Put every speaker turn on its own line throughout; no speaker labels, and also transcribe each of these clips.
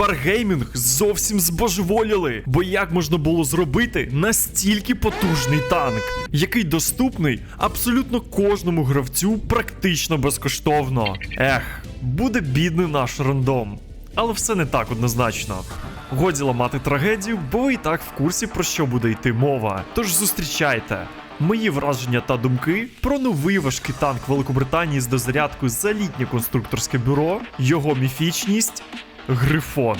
Wargaming зовсім збожеволіли. Бо як можна було зробити настільки потужний танк, який доступний абсолютно кожному гравцю практично безкоштовно. Ех, буде бідний наш рандом. Але все не так однозначно. Годі ламати трагедію, бо ви і так в курсі про що буде йти мова. Тож зустрічайте. Мої враження та думки про новий важкий танк Великобританії з дозарядкою за літнє конструкторське бюро, його міфічність Грифон.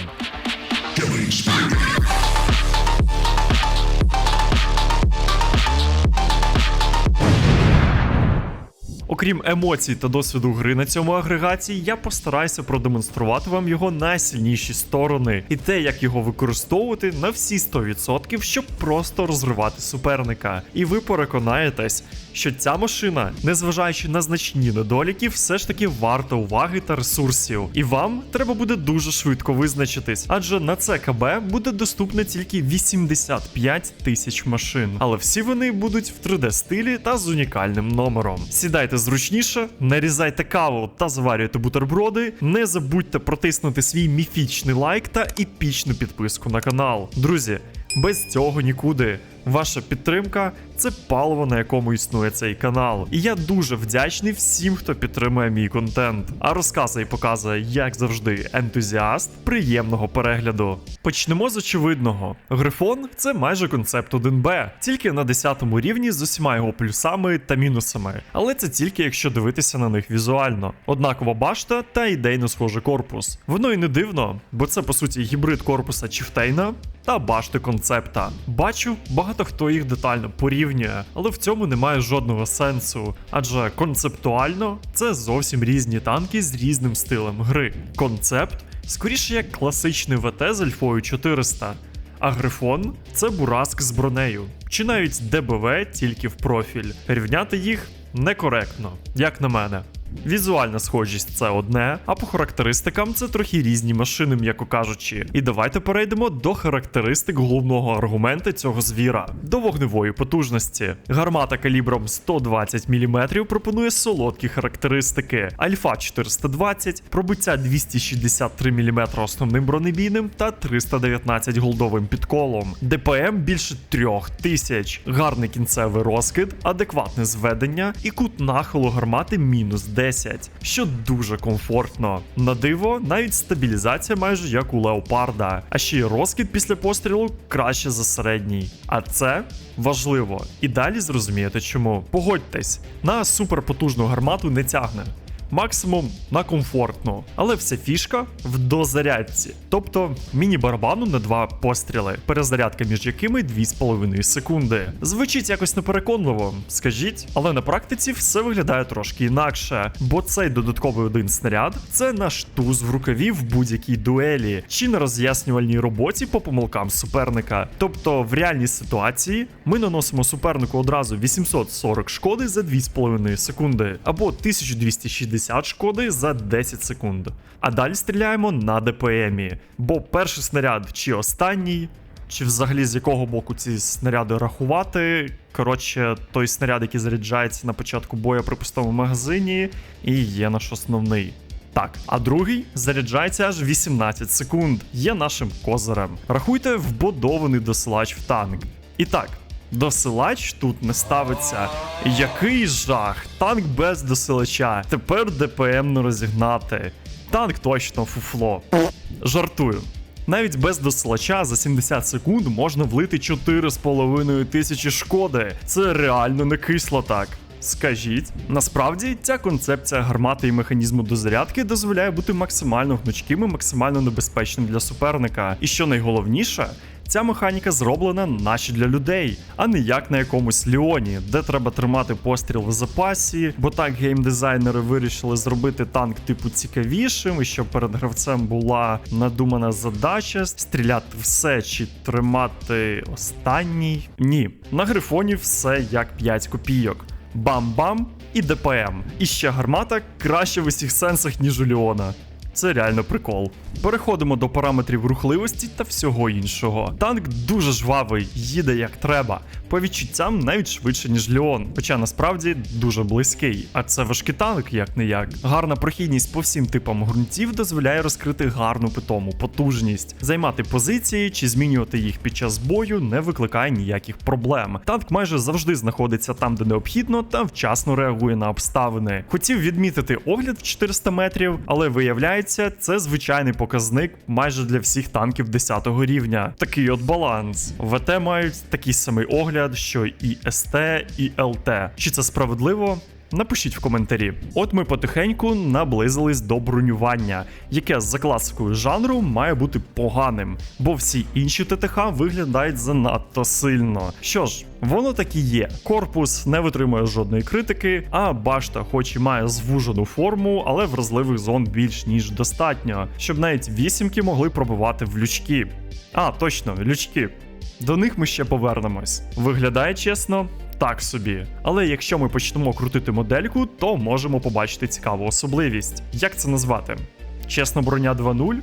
Окрім емоцій та досвіду гри на цьому агрегаті, я постараюся продемонструвати вам його найсильніші сторони і те, як його використовувати на всі 100%, щоб просто розривати суперника. І ви переконаєтесь, що ця машина, незважаючи на значні недоліки, все ж таки варта уваги та ресурсів. І вам треба буде дуже швидко визначитись, адже на це КБ буде доступно тільки 85 тисяч машин, але всі вони будуть в 3D стилі та з унікальним номером. Сідайте зручніше, нарізайте каву та заварюйте бутерброди. Не забудьте протиснути свій міфічний лайк та епічну підписку на канал. Друзі, без цього нікуди. Ваша підтримка це паливо, на якому існує цей канал. І я дуже вдячний всім, хто підтримує мій контент. А розказує і показує, як завжди, ентузіаст приємного перегляду. Почнемо з очевидного: Грифон це майже концепт 1Б, тільки на 10 рівні з усіма його плюсами та мінусами. Але це тільки якщо дивитися на них візуально. Однакова башта та ідейно схожий корпус. Воно і не дивно, бо це по суті гібрид корпуса Чіфтейна та башти концепта. Бачу, багато хто їх детально порівнює, але в цьому немає жодного сенсу, адже концептуально це зовсім різні танки з різним стилем гри. Концепт скоріше як класичний ВТ з Альфою 400. А Грифон це бураск з бронею, чи навіть ДБВ тільки в профіль. Рівняти їх некоректно, як на мене. Візуальна схожість це одне, а по характеристикам це трохи різні машини, м'яко кажучи. І давайте перейдемо до характеристик головного аргумента цього звіра до вогневої потужності. Гармата калібром 120 мм пропонує солодкі характеристики: Альфа 420, пробиття 263 мм основним бронебійним та 319 голдовим підколом. ДПМ більше 3000, гарний кінцевий розкид, адекватне зведення і кут нахилу гармати мінус 10, що дуже комфортно. На диво, навіть стабілізація майже як у леопарда, а ще й розкид після пострілу краще за середній. А це важливо. І далі зрозумієте чому. Погодьтесь, на суперпотужну гармату не тягне. Максимум на комфортну, але вся фішка в дозарядці, тобто міні-барабану на два постріли, перезарядка між якими 2,5 секунди. Звучить якось непереконливо, скажіть, але на практиці все виглядає трошки інакше, бо цей додатковий один снаряд це наш туз в рукаві в будь-якій дуелі чи на роз'яснювальній роботі по помилкам суперника. Тобто в реальній ситуації ми наносимо супернику одразу 840 шкоди за 2,5 секунди або 1260 шкоди за 10 секунд. А далі стріляємо на ДПМі, бо перший снаряд чи останній. Чи взагалі з якого боку ці снаряди рахувати? Коротше, той снаряд, який заряджається на початку бою при пустому магазині, і є наш основний. Так, а другий заряджається аж 18 секунд, є нашим козирем. Рахуйте вбудований досилач в танк. І так, досилач тут не ставиться. Який жах! Танк без досилача. Тепер ДПМ не розігнати. Танк точно фуфло. Жартую. Навіть без досилача за 70 секунд можна влити 4,5 тисячі шкоди. Це реально не кисло так. Скажіть, насправді ця концепція гармати і механізму дозарядки дозволяє бути максимально гнучким і максимально небезпечним для суперника. І що найголовніше, ця механіка зроблена наче для людей, а не як на якомусь Ліоні, де треба тримати постріл в запасі, бо так геймдизайнери вирішили зробити танк типу цікавішим, і щоб перед гравцем була надумана задача стріляти все чи тримати останній. Ні, на грифоні все як 5 копійок. Бам-бам і ДПМ. І ще гармата краще в усіх сенсах, ніж у Ліона. Це реально прикол. Переходимо до параметрів рухливості та всього іншого. Танк дуже жвавий, їде як треба. По відчуттям навіть швидше, ніж Леон, хоча насправді дуже близький. А це важкий танк, як не як. Гарна прохідність по всім типам ґрунтів дозволяє розкрити гарну питому потужність, займати позиції чи змінювати їх під час бою не викликає ніяких проблем. Танк майже завжди знаходиться там, де необхідно, та вчасно реагує на обставини. Хотів відмітити огляд в 400 метрів, але виявляється, це звичайний показник майже для всіх танків 10 го рівня. Такий от баланс. ВТ мають такий самий огляд, що і СТ, і ЛТ. Чи це справедливо? Напишіть в коментарі. От ми потихеньку наблизились до бронювання, яке за класикою жанру має бути поганим, бо всі інші ТТХ виглядають занадто сильно. Що ж, воно так і є. Корпус не витримує жодної критики, а башта, хоч і має звужену форму, але вразливих зон більш ніж достатньо, щоб навіть вісімки могли пробивати в лючки. А, точно, лючки. До них ми ще повернемось. Виглядає чесно, так собі. Але якщо ми почнемо крутити модельку, то можемо побачити цікаву особливість. Як це назвати? Чесно, броня 2.0?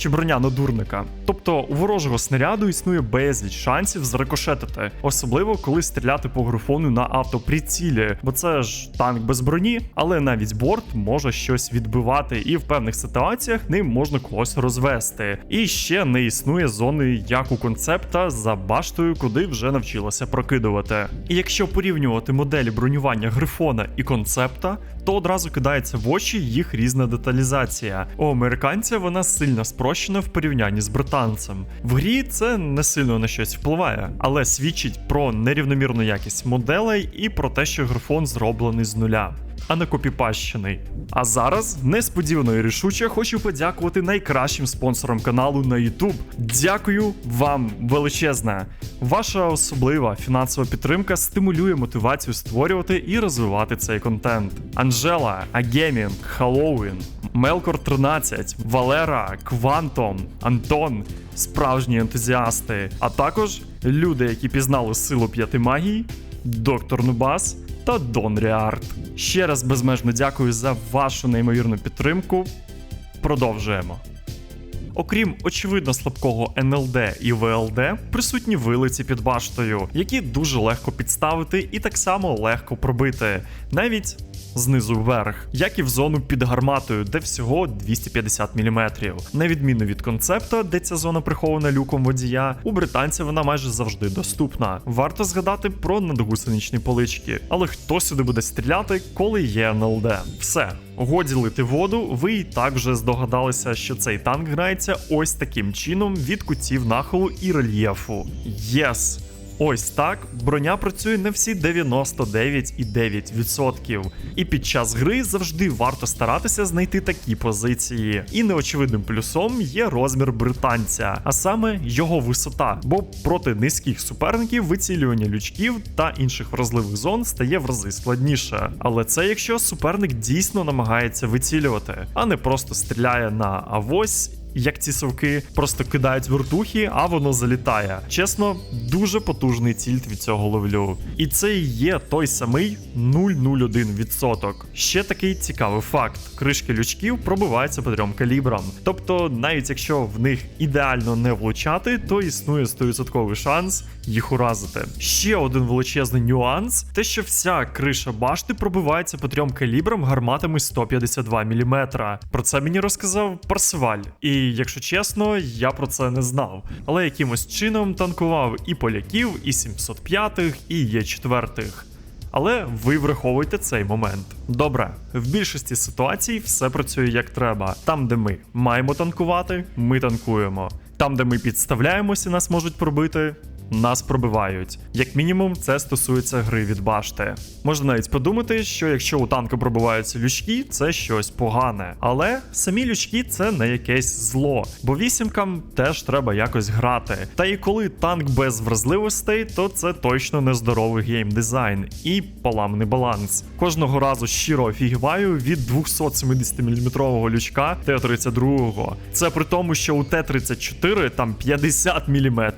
Чи броня надурника. Тобто у ворожого снаряду існує безліч шансів зрикошетити, особливо коли стріляти по грифону на автоприцілі, бо це ж танк без броні, але навіть борт може щось відбивати, і в певних ситуаціях ним можна когось розвести. І ще не існує зони як у концепта за баштою, куди вже навчилося прокидувати. І якщо порівнювати моделі бронювання грифона і концепта, то одразу кидається в очі їх різна деталізація. У американця вона сильно спрощена в порівнянні з британцем. В грі це не сильно на щось впливає, але свідчить про нерівномірну якість моделей і про те, що грифон зроблений з нуля. А не копіпащений. А зараз несподівано і рішуче хочу подякувати найкращим спонсорам каналу на YouTube. Дякую вам величезне. Ваша особлива фінансова підтримка стимулює мотивацію створювати і розвивати цей контент. Анжела, Агемінг, Хеллоуін, Мелкор 13, Валера, Квантом, Антон, справжні ентузіасти, а також люди, які пізнали силу п'яти магій, доктор Нубас та Дон Ріарт. Ще раз безмежно дякую за вашу неймовірну підтримку. Продовжуємо. Окрім очевидно слабкого НЛД і ВЛД, присутні вилиці під баштою, які дуже легко підставити і так само легко пробити, навіть знизу вверх, як і в зону під гарматою, де всього 250 мм. На відміну від концепта, де ця зона прихована люком водія, у британця вона майже завжди доступна. Варто згадати про надгусеничні полички, але хто сюди буде стріляти, коли є НЛД? Все. Годі лити воду, ви і так вже здогадалися, що цей танк грається ось таким чином від кутів нахилу і рельєфу. Єс! Ось так броня працює на всі 99,9%. І під час гри завжди варто старатися знайти такі позиції. І неочевидним плюсом є розмір британця, а саме його висота. Бо проти низьких суперників вицілювання лючків та інших вразливих зон стає в рази складніше. Але це якщо суперник дійсно намагається вицілювати, а не просто стріляє на авось як ці совки просто кидають вертухи, а воно залітає. Чесно, дуже потужний цільт від цього ловлю. І це і є той самий 0,01%. Ще такий цікавий факт: кришки лючків пробиваються по трьом калібрам. Тобто, навіть якщо в них ідеально не влучати, то існує 100% шанс їх уразити. Ще один величезний нюанс: те, що вся криша башти пробивається по трьом калібрам гарматами 152 мм. Про це мені розказав Парсиваль. І якщо чесно, я про це не знав. Але якимось чином танкував і поляків, і 705-х, і Є4. Але ви враховуйте цей момент. Добре, в більшості ситуацій все працює як треба. Там, де ми маємо танкувати, ми танкуємо. Там, де ми підставляємося, нас можуть пробити. Нас пробивають. Як мінімум, це стосується гри від башти. Можна навіть подумати, що якщо у танка пробиваються лючки, це щось погане. Але самі лючки це не якесь зло, бо вісімкам теж треба якось грати. Та і коли танк без вразливостей, то це точно нездоровий геймдизайн і поламаний баланс. Кожного разу щиро офігіваю від 270 мм лючка Т-32. Це при тому, що у Т-34 там 50 мм.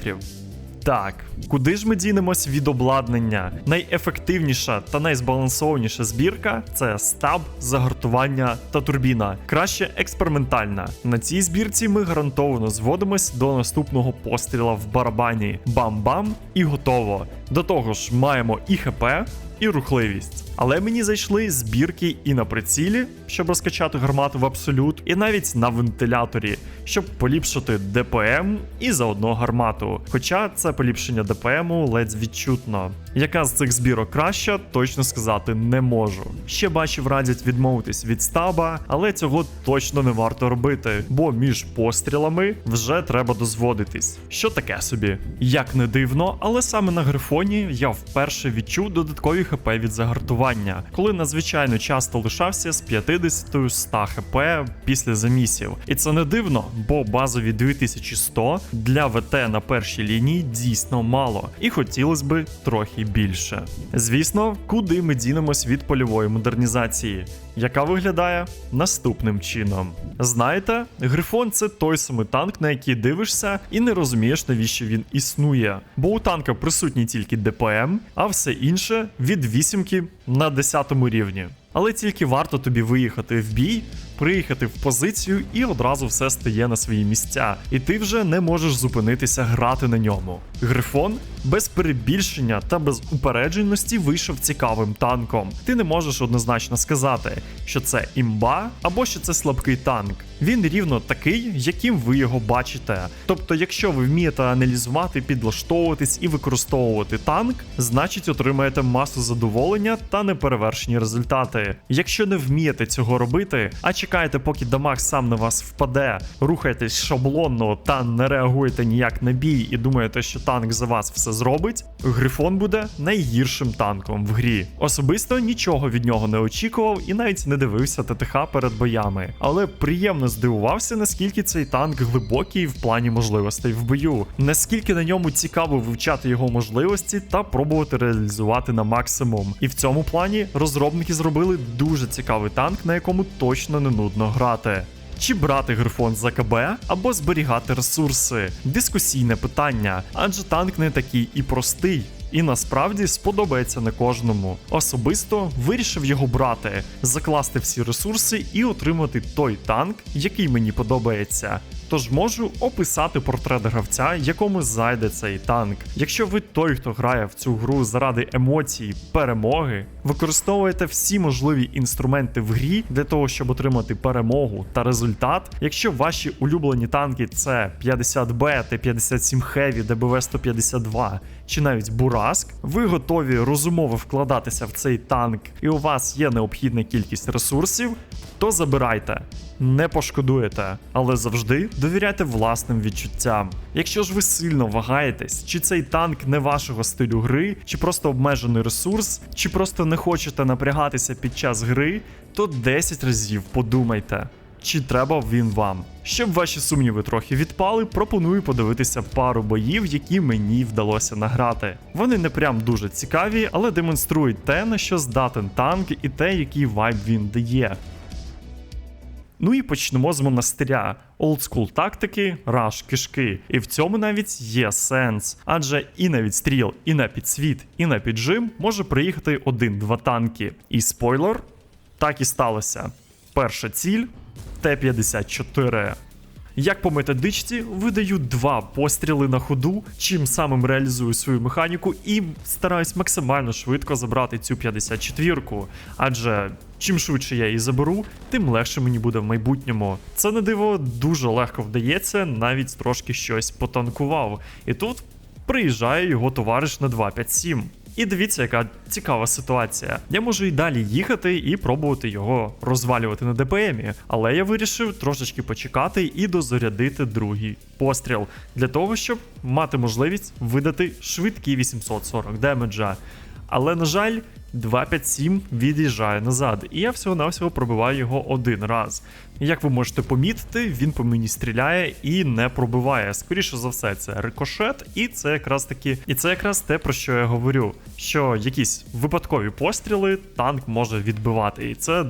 Так, куди ж ми дінемось від обладнання? Найефективніша та найзбалансованіша збірка це стаб, загартування та турбіна. Краще експериментальна. На цій збірці ми гарантовано зводимось до наступного постріла в барабані. Бам-бам і готово. До того ж, маємо і ХП, і рухливість. Але мені зайшли збірки і на прицілі, щоб розкачати гармату в абсолют, і навіть на вентиляторі, щоб поліпшити ДПМ і заодно гармату. Хоча це поліпшення ДПМу ледь відчутно. Яка з цих збірок краща, точно сказати не можу. Ще бачив, радять відмовитись від стаба, але цього точно не варто робити, бо між пострілами вже треба дозводитись. Що таке собі? Як не дивно, але саме на грифоні я вперше відчув додаткові хп від загартування, коли надзвичайно часто лишався з 50-100 хп після замісів. І це не дивно, бо базові 2100 для ВТ на першій лінії дійсно мало, і хотілося би трохи більше. Звісно, куди ми дінемось від польової модернізації, яка виглядає наступним чином. Знаєте, грифон це той самий танк, на який дивишся, і не розумієш, навіщо він існує. Бо у танка присутній тільки ДПМ, а все інше від вісімки на 10 рівні. Але тільки варто тобі виїхати в бій, приїхати в позицію, і одразу все стає на свої місця, і ти вже не можеш зупинитися грати на ньому. Грифон без перебільшення та без упередженості вийшов цікавим танком. Ти не можеш однозначно сказати, що це імба або що це слабкий танк. Він рівно такий, яким ви його бачите. Тобто, якщо ви вмієте аналізувати, підлаштовуватись і використовувати танк, значить отримаєте масу задоволення та неперевершені результати. Якщо не вмієте цього робити, а чекаєте, поки дамаг сам на вас впаде, рухаєтесь шаблонно та не реагуєте ніяк на бій і думаєте, що танк за вас все зробить, грифон буде найгіршим танком в грі. Особисто нічого від нього не очікував і навіть не дивився ТТХ перед боями, але приємно здивувався, наскільки цей танк глибокий в плані можливостей в бою, наскільки на ньому цікаво вивчати його можливості та пробувати реалізувати на максимум. І в цьому плані розробники зробили дуже цікавий танк, на якому точно не нудно грати. Чи брати грифон за КБ або зберігати ресурси? Дискусійне питання, адже танк не такий і простий. І насправді сподобається не кожному. Особисто вирішив його брати, закласти всі ресурси і отримати той танк, який мені подобається. Тож можу описати портрет гравця, якому зайде цей танк. Якщо ви той, хто грає в цю гру заради емоцій, перемоги, використовуєте всі можливі інструменти в грі для того, щоб отримати перемогу та результат. Якщо ваші улюблені танки це 50Б, Т-57 Heavy, ДБВ 152 чи навіть Бураск, ви готові розумово вкладатися в цей танк, і у вас є необхідна кількість ресурсів, то забирайте. Не пошкодуєте, але завжди довіряйте власним відчуттям. Якщо ж ви сильно вагаєтесь, чи цей танк не вашого стилю гри, чи просто обмежений ресурс, чи просто не хочете напрягатися під час гри, то 10 разів подумайте. Чи треба він вам? Щоб ваші сумніви трохи відпали, пропоную подивитися пару боїв, які мені вдалося награти. Вони не прям дуже цікаві, але демонструють те, на що здатен танк, і те, який вайб він дає. Ну і почнемо з монастиря. Олдскул тактики, раш кишки. І в цьому навіть є сенс. Адже і на відстріл, і на підсвіт, і на піджим може приїхати один-два танки. І спойлер, так і сталося. Перша ціль Т-54. Як по методичці, видаю два постріли на ходу, чим самим реалізую свою механіку і стараюсь максимально швидко забрати цю 54-ку. Адже чим швидше я її заберу, тим легше мені буде в майбутньому. Це не диво дуже легко вдається, навіть трошки щось потанкував. І тут приїжджає його товариш на 257. І дивіться, яка цікава ситуація. Я можу і далі їхати і пробувати його розвалювати на ДПМі, але я вирішив трошечки почекати і дозарядити другий постріл для того, щоб мати можливість видати швидкі 840 демеджа. Але, на жаль, 257 від'їжджає назад, і я всього-навсього пробиваю його один раз. Як ви можете помітити, він по мені стріляє і не пробиває. Скоріше за все, це рикошет, і це якраз таки, і це якраз те, про що я говорю: що якісь випадкові постріли танк може відбивати, і це.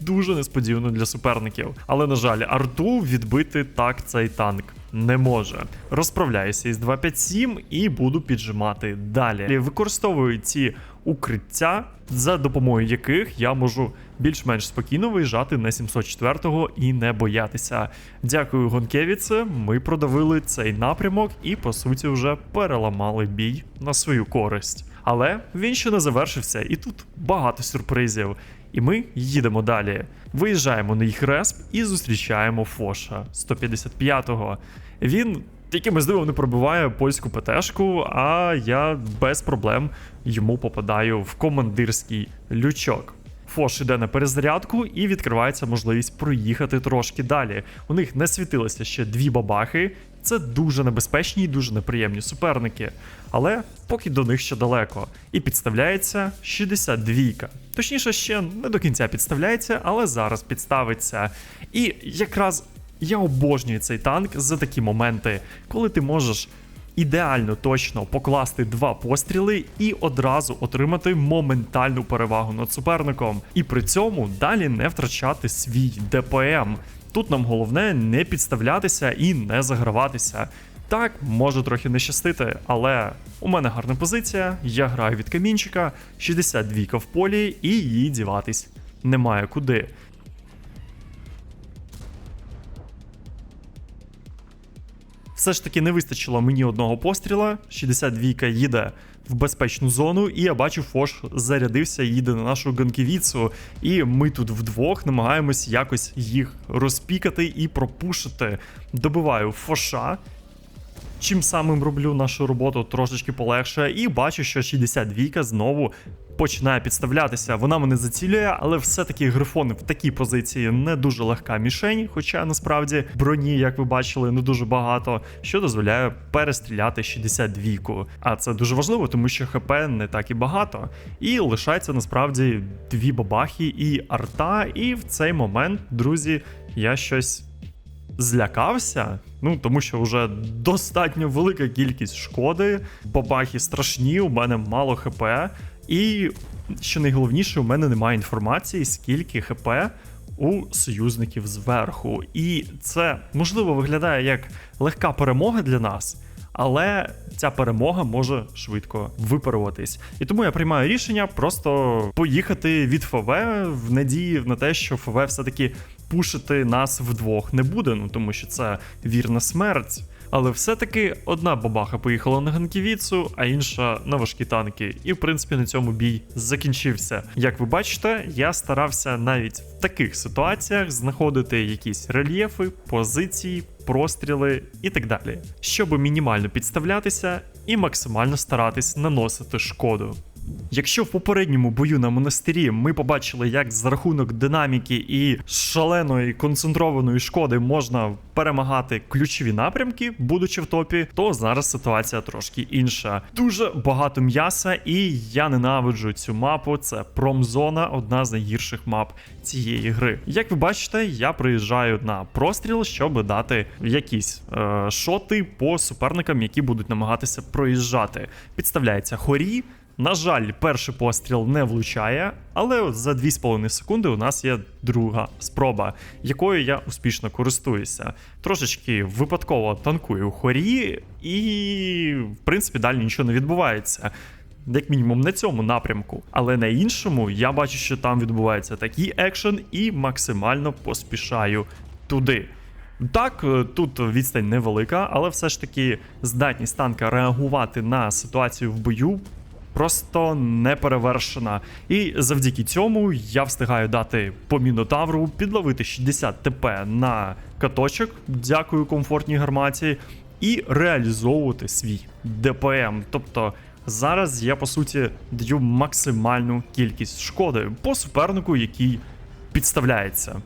Дуже несподівано для суперників. Але, на жаль, арту відбити так цей танк не може. Розправляюся із 257 і буду піджимати далі. Використовую ці укриття, за допомогою яких я можу більш-менш спокійно виїжджати на 704-го і не боятися. Дякую, Гонкевіце. Ми продавили цей напрямок і, по суті, вже переламали бій на свою користь. Але він ще не завершився, і тут багато сюрпризів. І ми їдемо далі. Виїжджаємо на їх респ і зустрічаємо Фоша 155-го. Він якимось дивом не пробиває польську ПТшку, а я без проблем йому попадаю в командирський лючок. Фош іде на перезарядку і відкривається можливість проїхати трошки далі. У них не світилося ще дві бабахи. Це дуже небезпечні і дуже неприємні суперники. Але поки до них ще далеко. І підставляється 62-ка. Точніше, ще не до кінця підставляється, але зараз підставиться. І якраз я обожнюю цей танк за такі моменти, коли ти можеш ідеально точно покласти два постріли і одразу отримати моментальну перевагу над суперником. І при цьому далі не втрачати свій ДПМ. Тут нам головне не підставлятися і не заграватися. Так, може трохи не щастити, але у мене гарна позиція, я граю від камінчика, 62 в полі, і її діватись немає куди. Все ж таки не вистачило мені одного постріла. 62 їде в безпечну зону, і я бачу, Фош зарядився, їде на нашу ганківіцу. І ми тут вдвох намагаємось якось їх розпікати і пропушити. Добиваю Фоша. Чим самим роблю нашу роботу трошечки полегше, і бачу, що 62 знову починає підставлятися. Вона мене зацілює, але все-таки грифон в такій позиції не дуже легка мішень, хоча насправді броні, як ви бачили, не дуже багато, що дозволяє перестріляти 62-ку. А це дуже важливо, тому що ХП не так і багато. І лишається насправді дві бабахи і арта. І в цей момент, друзі, я щось злякався. Ну, тому що вже достатньо велика кількість шкоди, бабахи страшні, у мене мало ХП. І що найголовніше, у мене немає інформації, скільки ХП у союзників зверху. І це можливо виглядає як легка перемога для нас. Але ця перемога може швидко випаруватись. І тому я приймаю рішення просто поїхати від ФВ в надії на те, що ФВ все-таки пушити нас вдвох не буде, ну тому що це вірна смерть. Але все-таки одна бабаха поїхала на ганківіцу, а інша на важкі танки. І в принципі на цьому бій закінчився. Як ви бачите, я старався навіть в таких ситуаціях знаходити якісь рельєфи, позиції, простріли і так далі, щоб мінімально підставлятися і максимально старатись наносити шкоду. Якщо в попередньому бою на монастирі ми побачили, як за рахунок динаміки і шаленої концентрованої шкоди можна перемагати ключові напрямки, будучи в топі, то зараз ситуація трошки інша. Дуже багато м'яса, і я ненавиджу цю мапу. Це промзона, одна з найгірших мап цієї гри. Як ви бачите, я приїжджаю на простріл, щоб дати якісь е, шоти по суперникам, які будуть намагатися проїжджати. Підставляється хорі. На жаль, перший постріл не влучає, але за 2,5 секунди у нас є друга спроба, якою я успішно користуюся. Трошечки випадково танкую хорі, і в принципі далі нічого не відбувається. Як мінімум на цьому напрямку, але на іншому я бачу, що там відбувається такий екшен, і максимально поспішаю туди. Так, е, тут відстань невелика, але все ж таки здатність танка реагувати на ситуацію в бою просто не перевершена. І завдяки цьому я встигаю дати по мінотавру, підловити 60 ТП на каточок, дякую комфортній гарматі, і реалізовувати свій ДПМ. Тобто. Зараз я по суті даю максимальну кількість шкоди по супернику, який підставляється.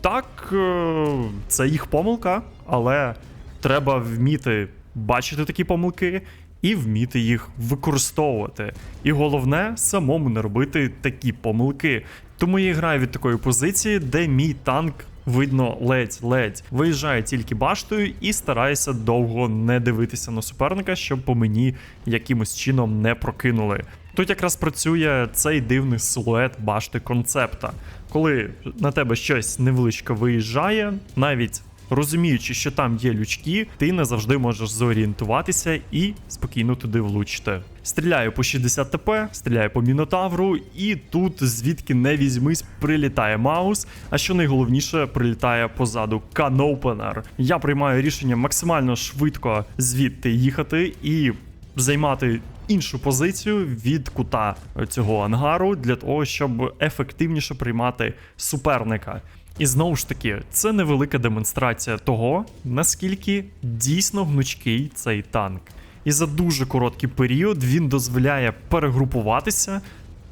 Так, е, це їх помилка, але треба вміти бачити такі помилки і вміти їх використовувати. І головне, самому не робити такі помилки. Тому я граю від такої позиції, де мій танк. Видно, ледь-ледь виїжджає тільки баштою і стараюся довго не дивитися на суперника, щоб по мені якимось чином не прокинули. Тут якраз працює цей дивний силует башти концепта. Коли на тебе щось невеличко виїжджає, навіть розуміючи, що там є лючки, ти не завжди можеш зорієнтуватися і спокійно туди влучити. Стріляю по 60 ТП, стріляю по мінотавру, і тут звідки не візьмись, прилітає маус. А що найголовніше, прилітає позаду канопенер. Я приймаю рішення максимально швидко звідти їхати і займати іншу позицію від кута цього ангару для того, щоб ефективніше приймати суперника. І знову ж таки, це невелика демонстрація того, наскільки дійсно гнучкий цей танк. І за дуже короткий період він дозволяє перегрупуватися,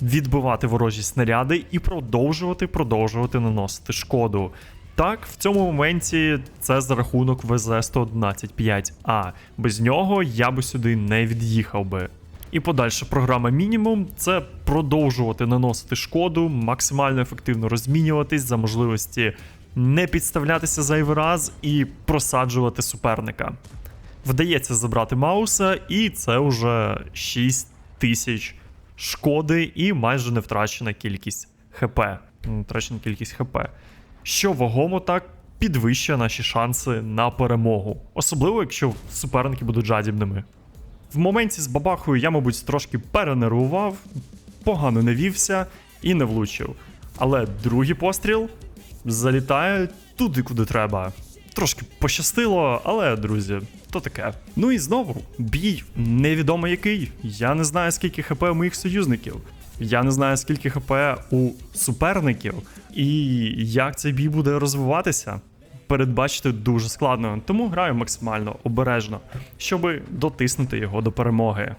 відбивати ворожі снаряди і продовжувати продовжувати наносити шкоду. Так, в цьому моменті це за рахунок ВЗ-111-5А. Без нього я би сюди не від'їхав би. І подальша програма мінімум це продовжувати наносити шкоду, максимально ефективно розмінюватись за можливості не підставлятися зайвий раз і просаджувати суперника. Вдається забрати Мауса, і це вже 6 тисяч шкоди і майже не втрачена кількість ХП. Втрачена кількість ХП. Що вагомо так підвищує наші шанси на перемогу, особливо якщо суперники будуть жадібними. В моменті з бабахою я, мабуть, трошки перенервував, погано не вівся і не влучив. Але другий постріл залітає туди, куди треба. Трошки пощастило, але, друзі, то таке. Ну і знову, бій невідомо який. Я не знаю, скільки хп у моїх союзників. Я не знаю, скільки хп у суперників, і як цей бій буде розвиватися. Передбачити дуже складно, тому граю максимально обережно, щоб дотиснути його до перемоги.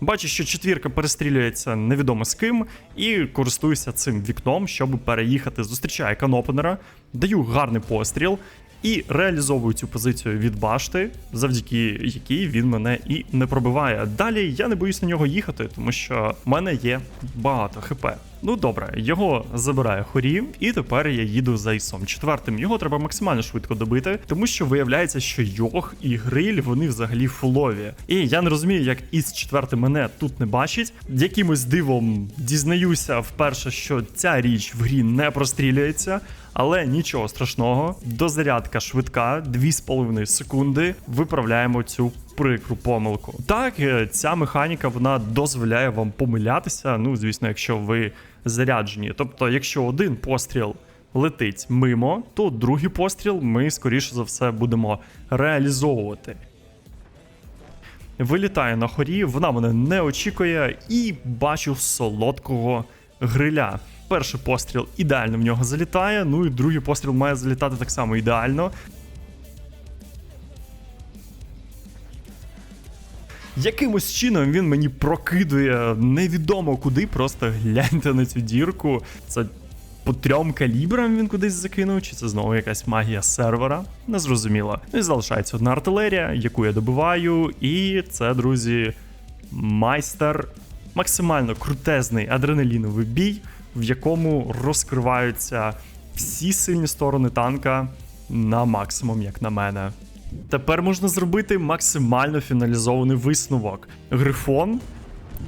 Бачу, що четвірка перестрілюється невідомо з ким, і користуюся цим вікном, щоб переїхати. Зустрічаю канопенера, даю гарний постріл і реалізовую цю позицію від башти, завдяки якій він мене і не пробиває. Далі я не боюсь на нього їхати, тому що в мене є багато хп. Ну добре, його забирає хорі, і тепер я їду за ісом четвертим. Його треба максимально швидко добити, тому що виявляється, що Йох і гриль вони взагалі фулові. І я не розумію, як із четвертим мене тут не бачить. Якимось дивом дізнаюся вперше, що ця річ в грі не прострілюється. Але нічого страшного, дозарядка швидка, 2,5 секунди. Виправляємо цю прикру помилку. Так, е, ця механіка вона дозволяє вам помилятися. Ну, звісно, якщо ви заряджені. Тобто, якщо один постріл летить мимо, то другий постріл ми, скоріше за все, будемо реалізовувати. Вилітає на хорі, вона мене не очікує, і бачу солодкого гриля. Перший постріл ідеально в нього залітає, ну і другий постріл має залітати так само ідеально. Якимось чином він мені прокидує невідомо куди, просто гляньте на цю дірку. Це по трьом калібрам він кудись закинув, чи це знову якась магія сервера? Незрозуміло. Ну і залишається одна артилерія, яку я добиваю, і це, друзі, майстер, максимально крутезний адреналіновий бій, в якому розкриваються всі сильні сторони танка на максимум, як на мене. Тепер можна зробити максимально фіналізований висновок. Грифон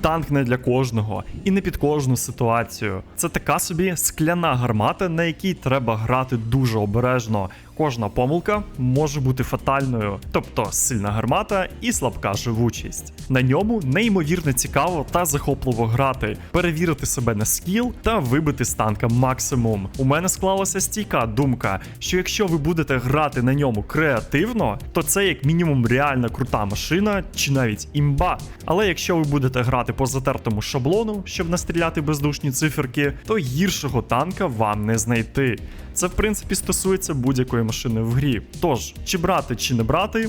танк не для кожного і не під кожну ситуацію. Це така собі скляна гармата, на якій треба грати дуже обережно. Кожна помилка може бути фатальною, тобто сильна гармата і слабка живучість. На ньому неймовірно цікаво та захопливо грати, перевірити себе на скіл та вибити з танка максимум. У мене склалася стійка думка, що якщо ви будете грати на ньому креативно, то це як мінімум реальна крута машина чи навіть імба. Але якщо ви будете грати по затертому шаблону, щоб настріляти бездушні циферки, то гіршого танка вам не знайти. Це в принципі стосується будь-якої машини в грі. Тож, чи брати, чи не брати,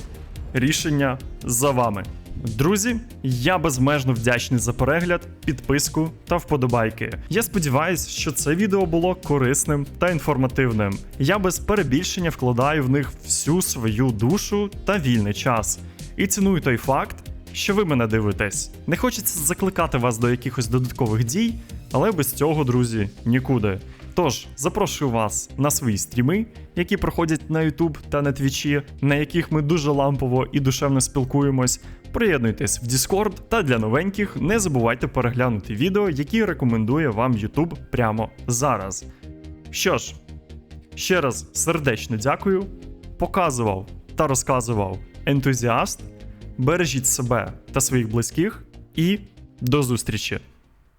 рішення за вами. Друзі, я безмежно вдячний за перегляд, підписку та вподобайки. Я сподіваюся, що це відео було корисним та інформативним. Я без перебільшення вкладаю в них всю свою душу та вільний час. І ціную той факт, що ви мене дивитесь. Не хочеться закликати вас до якихось додаткових дій, але без цього, друзі, нікуди. Тож запрошую вас на свої стріми, які проходять на YouTube та на Твічі, на яких ми дуже лампово і душевно спілкуємось. Приєднуйтесь в Discord та для новеньких не забувайте переглянути відео, які рекомендує вам YouTube прямо зараз. Що ж, ще раз сердечно дякую. показував та розказував ентузіаст. Бережіть себе та своїх близьких і до зустрічі!